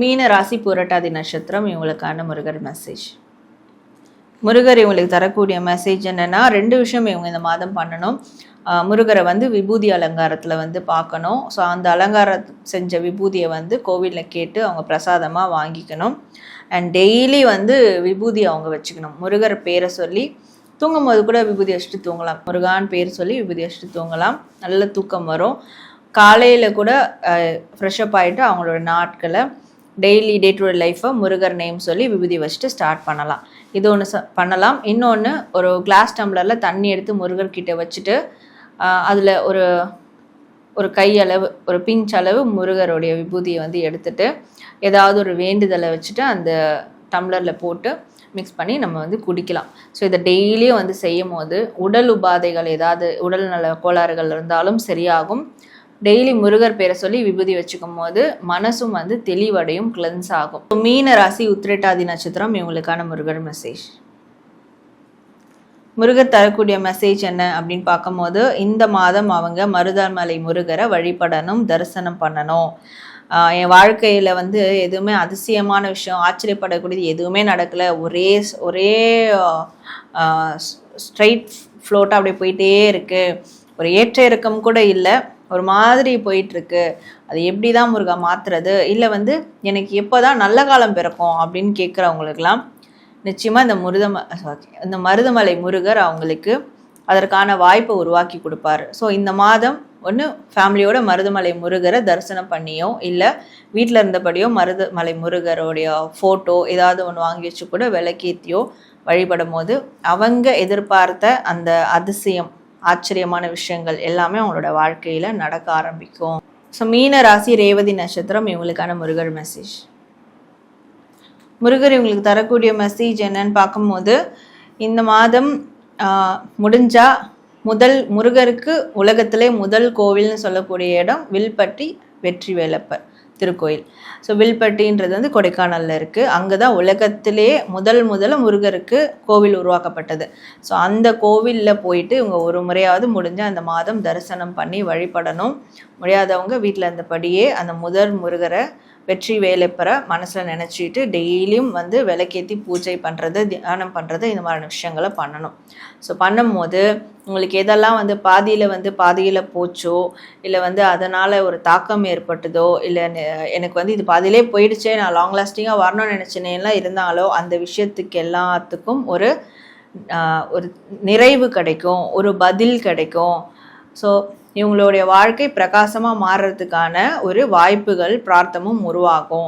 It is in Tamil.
மீன ராசி புரட்டாதி நட்சத்திரம் இவங்களுக்கான முருகர் மெசேஜ் முருகர் இவங்களுக்கு தரக்கூடிய மெசேஜ் என்னென்னா ரெண்டு விஷயம் இவங்க இந்த மாதம் பண்ணணும். முருகரை வந்து விபூதி அலங்காரத்தில் வந்து பார்க்கணும். ஸோ அந்த அலங்காரம் செஞ்ச விபூதியை வந்து கோவிலில் கேட்டு அவங்க பிரசாதமாக வாங்கிக்கணும். அண்ட் டெய்லி வந்து விபூதி அவங்க வச்சுக்கணும். முருகர் பேரை சொல்லி தூங்கும்போது கூட விபூதி வச்சுட்டு தூங்கலாம். முருகான் பேர் சொல்லி விபூதி வச்சுட்டு தூங்கலாம். நல்ல தூக்கம் வரும். காலையில் கூட ஃப்ரெஷ்அப் ஆகிட்டு அவங்களோட நாட்களை டெய்லி டே டு டே லைஃப்பை முருகர் நேம் சொல்லி விபூதி வச்சுட்டு ஸ்டார்ட் பண்ணலாம். இது ஒன்று ச பண்ணலாம். இன்னொன்று ஒரு கிளாஸ் டம்ளரில் தண்ணி எடுத்து முருகர்கிட்ட வச்சுட்டு அதில் ஒரு ஒரு கையளவு ஒரு பிஞ்ச் அளவு முருகருடைய விபூதியை வந்து எடுத்துட்டு ஏதாவது ஒரு வேண்டுதலை வச்சுட்டு அந்த டம்ளரில் போட்டு மிக்ஸ் பண்ணி நம்ம வந்து குடிக்கலாம். ஸோ இதை டெய்லியும் வந்து செய்யும் போது உடல் உபாதைகள் ஏதாவது உடல் நல கோளாறுகள் இருந்தாலும் சரியாகும். டெய்லி முருகர் பேரை சொல்லி விபூதி வச்சுக்கும் போது மனசும் வந்து தெளிவடையும் கிளென்ஸ் ஆகும். மீன ராசி உத்திரட்டாதி நட்சத்திரம் இவங்களுக்கான முருகர் மெசேஜ் முருகர் தரக்கூடிய மெசேஜ் என்ன அப்படின்னு பார்க்கும்போது இந்த மாதம் அவங்க மருதாமலை முருகரை வழிபடணும் தரிசனம் பண்ணணும். என் வாழ்க்கையில் வந்து எதுவுமே அதிசயமான விஷயம் ஆச்சரியப்படக்கூடியது எதுவுமே நடக்கலை. ஒரே ஒரே ஸ்ட்ரைட் ஃப்ளோட்டாக அப்படியே போயிட்டே இருக்குது ஒரு ஏற்ற இறக்கம் கூட இல்லை. ஒரு மாதிரி போயிட்டுருக்கு. அது எப்படி தான் முருகா மாற்றுறது இல்லை வந்து எனக்கு எப்போ தான் நல்ல காலம் பிறக்கும் அப்படின்னு கேட்குறவங்களுக்கெல்லாம் நிச்சயமாக இந்த முருதம இந்த மருதமலை முருகர் அவங்களுக்கு அதற்கான வாய்ப்பை உருவாக்கி கொடுப்பாரு. ஸோ இந்த மாதம் ஒன்று ஃபேமிலியோட மருதமலை முருகரை தரிசனம் பண்ணியோ இல்லை வீட்டில் இருந்தபடியோ மருதமலை முருகருடைய ஃபோட்டோ ஏதாவது ஒன்று வாங்கி வச்சு கூட விளக்கேற்றியோ வழிபடும் போது அவங்க எதிர்பார்த்த அந்த அதிசயம் ஆச்சரியமான விஷயங்கள் எல்லாமே அவங்களோட வாழ்க்கையில் நடக்க ஆரம்பிக்கும். ஸோ மீன ராசி ரேவதி நட்சத்திரம் இவங்களுக்கான முருகர் மெசேஜ் முருகர் இவங்களுக்கு தரக்கூடிய மெசேஜ் என்னன்னு பார்க்கும்போது இந்த மாதம் முடிஞ்சா முதல் முருகருக்கு உலகத்திலே முதல் கோவில்னு சொல்லக்கூடிய இடம் வில்பட்டி வெற்றி வேலப்பர் திருக்கோயில். ஸோ வில்பட்டின்றது வந்து கொடைக்கானலில் இருக்குது அங்கே தான் உலகத்திலே முதல் முதல்ல முருகருக்கு கோவில் உருவாக்கப்பட்டது. ஸோ அந்த கோவிலில் போயிட்டு இவங்க ஒரு முறையாவது முடிஞ்ச அந்த மாதம் தரிசனம் பண்ணி வழிபடணும். முடியாதவங்க வீட்டில் இருந்தபடியே அந்த முதல் முருகரை வெற்றி வேலை பெற மனசில் நினச்சிட்டு டெய்லியும் வந்து விளக்கேற்றி பூஜை பண்ணுறது தியானம் பண்ணுறது இந்த மாதிரியான விஷயங்களை பண்ணணும். ஸோ பண்ணும்போது உங்களுக்கு எதெல்லாம் வந்து பாதியில் வந்து பாதியில் போச்சோ இல்லை வந்து அதனால் ஒரு தாக்கம் ஏற்பட்டதோ இல்லை எனக்கு வந்து இது பாதியிலே போயிடுச்சே நான் லாங் லாஸ்டிங்காக வரணும்னு நினச்சினேன்லாம் இருந்தாலோ அந்த விஷயத்துக்கு எல்லாத்துக்கும் ஒரு ஒரு நிறைவு கிடைக்கும் ஒரு பதில் கிடைக்கும். ஸோ இவங்களுடைய வாழ்க்கை பிரகாசமாக மாறுறதுக்கான ஒரு வாய்ப்புகள் பிரார்த்தமும் உருவாகும்.